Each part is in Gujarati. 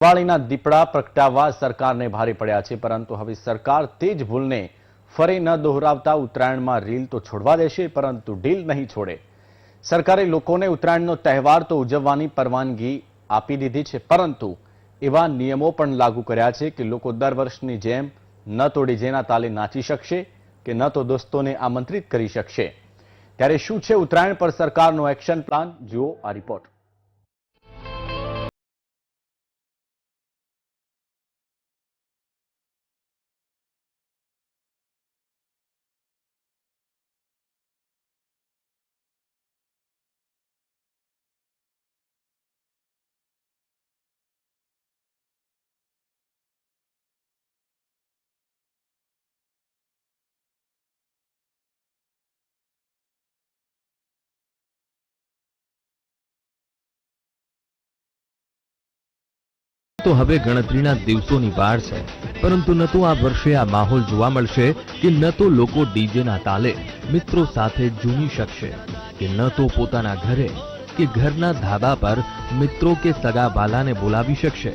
દિવાળીના દીપડા પ્રગટાવવા સરકારને ભારે પડ્યા છે, પરંતુ હવે સરકાર તે જ ભૂલને ફરી ન દોહરાવતા ઉત્તરાયણમાં રીલ તો છોડવા દેશે, પરંતુ ડીલ નહીં છોડે. સરકારે લોકોને ઉત્તરાયણનો તહેવાર તો ઉજવવાની પરવાનગી આપી દીધી છે, પરંતુ એવા નિયમો પણ લાગુ કર્યા છે કે લોકો દર વર્ષની જેમ ન તો ડીજેના તાલે નાચી શકશે કે ન તો દોસ્તોને આમંત્રિત કરી શકશે. ત્યારે શું છે ઉત્તરાયણ પર સરકારનો એક્શન પ્લાન? જુઓ આ રિપોર્ટ. તો હવે ગણતરીના દિવસોની વાર છે. પરંતુ ન તો આ વર્ષે આ માહોલ જોવા મળશે કે ન તો લોકો ડીજેના તાલે મિત્રો સાથે ઝૂમી શકશે. કે ન તો પોતાના ઘરે કે ઘરના ધાબા પર મિત્રો કે સગા વાલાને બોલાવી શકશે.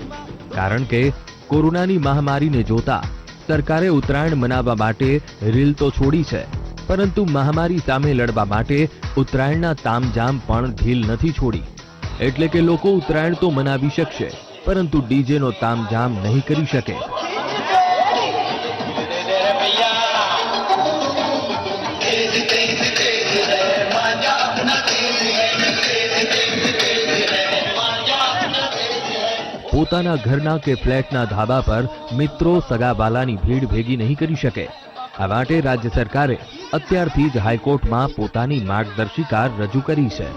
કારણ કે કોરોનાની મહામારીને જોતા સરકારે ઉત્તરાયણ મનાવવા માટે રીલ તો છોડી છે. પરંતુ મહામારી સામે લડવા માટે ઉત્તરાયણના તામઝામ પણ ઢીલ નથી છોડી. એટલે કે લોકો ઉત્તરાયણ તો મનાવી શકશે. પરંતુ ડીજેનો તામઝામ નહીં કરી શકે. પોતાના ઘરના કે ફ્લેટના ધાબા પર મિત્રો સગાવાલાની ભીડ ભેગી નહીં કરી શકે. આ માટે રાજ્ય સરકારે અત્યારથી જ હાઈકોર્ટમાં પોતાની માર્ગદર્શિકા રજૂ કરી છે.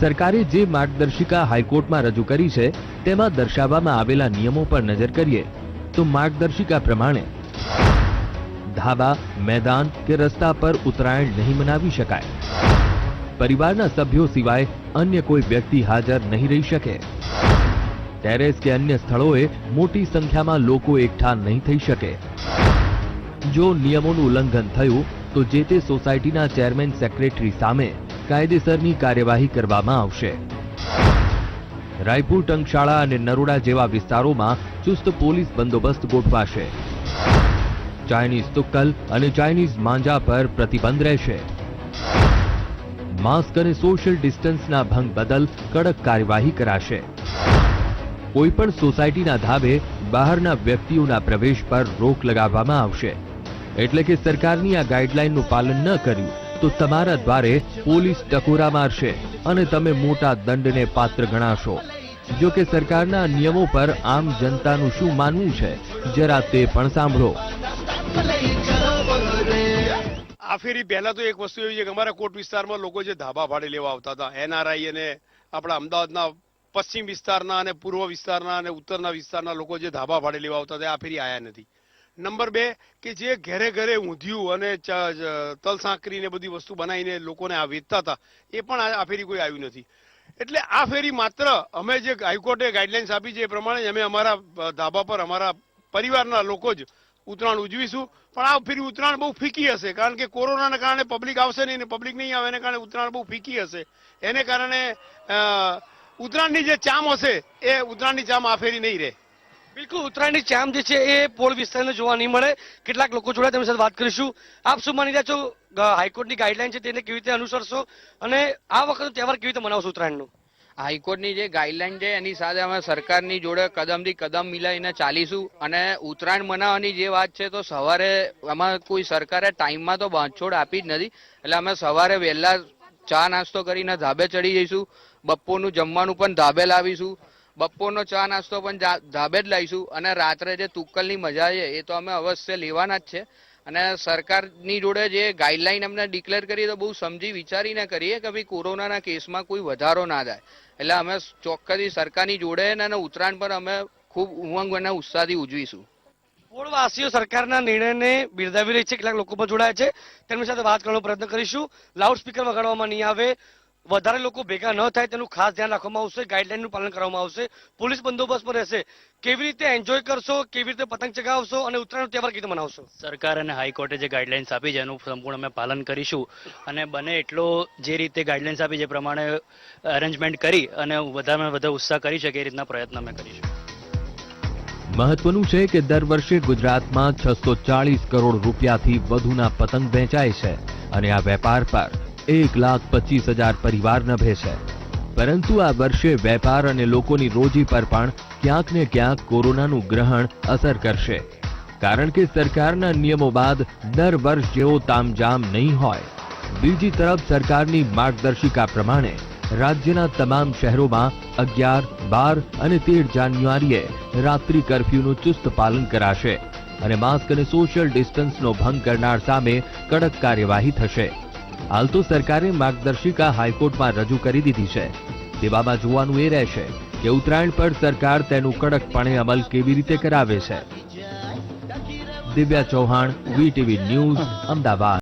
સરકારે જે માર્ગદર્શિકા હાઈકોર્ટમાં રજૂ કરી છે, તેમાં દર્શાવવામાં આવેલા નિયમો પર નજર કરીએ, તો માર્ગદર્શિકા પ્રમાણે ધાબા, મેદાન કે રસ્તા પર ઉત્તરાયણ નહીં મનાવી શકાય. પરિવારના સભ્યો સિવાય અન્ય કોઈ વ્યક્તિ હાજર નહીં રહી શકે. ટેરેસ કે અન્ય સ્થળોએ મોટી સંખ્યામાં લોકો એકઠા નહીં થઈ શકે. જો નિયમોનું ઉલ્લંઘન થયું, તો જે તે સોસાયટીના ચેરમેન સેક્રેટરી સામે કાયદેસરની કાર્યવાહી કરવામાં આવશે. રાયપુર ટંકશાળા અને નરોડા જેવા વિસ્તારોમાં ચુસ્ત પોલીસ બંદોબસ્ત ગોઠવાશે. ચાઇનીઝ તુક્કલ અને ચાઇનીઝ માંજા પર પ્રતિબંધ રહેશે. માસ્ક અને સોશિયલ ડિસ્ટન્સના ભંગ બદલ કડક કાર્યવાહી કરાશે. કોઈ પણ સોસાયટીના ધાબે બહારના વ્યક્તિઓના પ્રવેશ પર રોક લગાવવામાં આવશે. એટલે કે સરકારની આ ગાઈડલાઈનનું પાલન ન કર્યું. તો તમારા દ્વારે પોલીસ ટકોરા મારશે અને તમે મોટા દંડને પાત્ર ગણાશો. જો કે સરકારના નિયમો પર આમ જનતાનું શું માનવું છે, જરા તે પણ સાંભળો. આ ફેરી પહેલા તો એક વસ્તુ એવી છે કે અમારા કોટ વિસ્તારમાં લોકો જે ધાબા ભાડે લેવા આવતા હતા, એનઆરઆઈ અને આપણા અમદાવાદના પશ્ચિમ વિસ્તારના અને પૂર્વ વિસ્તારના અને ઉત્તરના વિસ્તારના લોકો જે ધાબા ભાડે લેવા આવતા હતા, આ ફેરી આયા નથી. નંબર બે, કે જે ઘરે ઘરે ઊંધિયું અને તલ સાંકરીને બધી વસ્તુ બનાવીને લોકોને આ વેચતા હતા, એ પણ આ ફેરી કોઈ આવ્યું નથી. એટલે આ ફેરી માત્ર અમે જે હાઈકોર્ટે ગાઈડલાઇન્સ આપી છે એ પ્રમાણે અમે અમારા ધાબા પર અમારા પરિવારના લોકો જ ઉત્તરાયણ ઉજવીશું. પણ આ ફેરી ઉત્તરાયણ બહુ ફીકી હશે, કારણ કે કોરોનાના કારણે પબ્લિક આવશે નહીં ને પબ્લિક નહીં આવે, એને કારણે ઉત્તરાયણ બહુ ફીકી હશે. એને કારણે ઉત્તરાયણની જે ચામ હશે, એ ઉત્તરાયણની ચામ આ ફેરી નહીં રહે. બિલકુલ, ઉત્તરાયણની ચામ જે છે એ પોળ વિસ્તારને જોવા નહીં મળે. કેટલાક લોકો જોડે તેમની સાથે વાત કરીશું. આપ શું માની રહ્યા છો? હાઈકોર્ટની ગાઈડલાઈન છે તેને કેવી રીતે અનુસરશો? અને આ વખતનો તહેવાર કેવી રીતે મનાવશો ઉત્તરાયણનો? હાઈકોર્ટની જે ગાઈડલાઈન છે એની સાથે અમે સરકારની જોડે કદમથી કદમ મિલાવીને ચાલીશું. અને ઉત્તરાયણ મનાવવાની જે વાત છે તો સવારે આમાં કોઈ સરકારે ટાઈમમાં તો બાંધછોડ આપી જ નથી. એટલે અમે સવારે વહેલા ચા નાસ્તો કરીને ધાબે ચડી જઈશું. બપોરનું જમવાનું પણ ધાબે લાવીશું. બપોરનો ચા નાસ્તો પણ ધાબે જ લાવીશું અને રાત્રે જે તુક્કલની મજા છે એ તો અમે અવશ્ય લેવાના જ છે. અને સરકારની જોડે જે ગાઈડલાઈન અમને ડિક્લેર કરીએ તો બહુ સમજી વિચારીને કરીએ કે ભાઈ કોરોનાના કેસમાં કોઈ વધારો ના થાય. એટલે અમે ચોક્કસથી સરકારની જોડે અને ઉત્તરાયણ પર અમે ખૂબ ઉમંગ અને ઉત્સાહથી ઉજવીશું. પોળવાસીઓ સરકારના નિર્ણયને બિરદાવી રહી છે, કેટલાક લોકો પણ જોડાયા છે. તેમની સાથે વાત કરવાનો પ્રયત્ન કરીશું. લાઉડ સ્પીકર વગાડવામાં નહીં આવે. વધારે લોકો ભેગા ન થાય તેનું ખાસ ધ્યાન રાખવામાં આવશે ગાઈડલાઈનનું પાલન કરવામાં આવશે. પોલીસ બંદોબસ્ત પણ રહેશે. કેવી રીતે એન્જોય કરશો કેવી રીતે પતંગ ચગાવશો અને ઉત્તરાયણ તહેવાર કીધું મનાવશો? સરકાર અને હાઈકોર્ટે જે ગાઈડલાઇન્સ આપી છે એનું સંપૂર્ણ અમે પાલન કરીશું. અને બને એટલો જે રીતે ગાઈડલાઇન્સ આપી છે પ્રમાણે અરેન્જમેન્ટ કરી અને વધારેમાં વધારે ઉત્સાહ કરી શકે એ રીતના પ્રયત્ન અમે કરીશું. મહત્વનું છે કે દર વર્ષે ગુજરાતમાં છસો ચાળીસ કરોડ રૂપિયાથી વધુના પતંગ વેચાય છે. અને આ વેપાર પર એક લાખ પચીસ હજાર પરિવાર નભે છે પરંતુ આ વર્ષે વેપાર અને લોકોની રોજી પર પણ ક્યાંક ને ક્યાંક કોરોનાનું ગ્રહણ અસર કરશે. કારણ કે સરકારના નિયમો બાદ દર વર્ષ જેવો તામજામ નહીં હોય. બીજી તરફ સરકારની માર્ગદર્શિકા પ્રમાણે રાજ્યના તમામ શહેરોમાં અગિયાર, બાર અને તેર જાન્યુઆરીએ રાત્રિ કર્ફ્યુનું ચુસ્ત પાલન કરાશે અને માસ્ક અને સોશિયલ ડિસ્ટન્સનો ભંગ કરનાર સામે કડક કાર્યવાહી થશે. હાલ તો સરકારે માર્ગદર્શિકા હાઈકોર્ટમાં રજૂ કરી દીધી છે. તેવામાં જોવાનું એ રહેશે કે ઉત્તરાયણ પર સરકાર તેનું કડકપણે અમલ કેવી રીતે કરાવે છે. Divya Chauhan VTV news, Ahmedabad.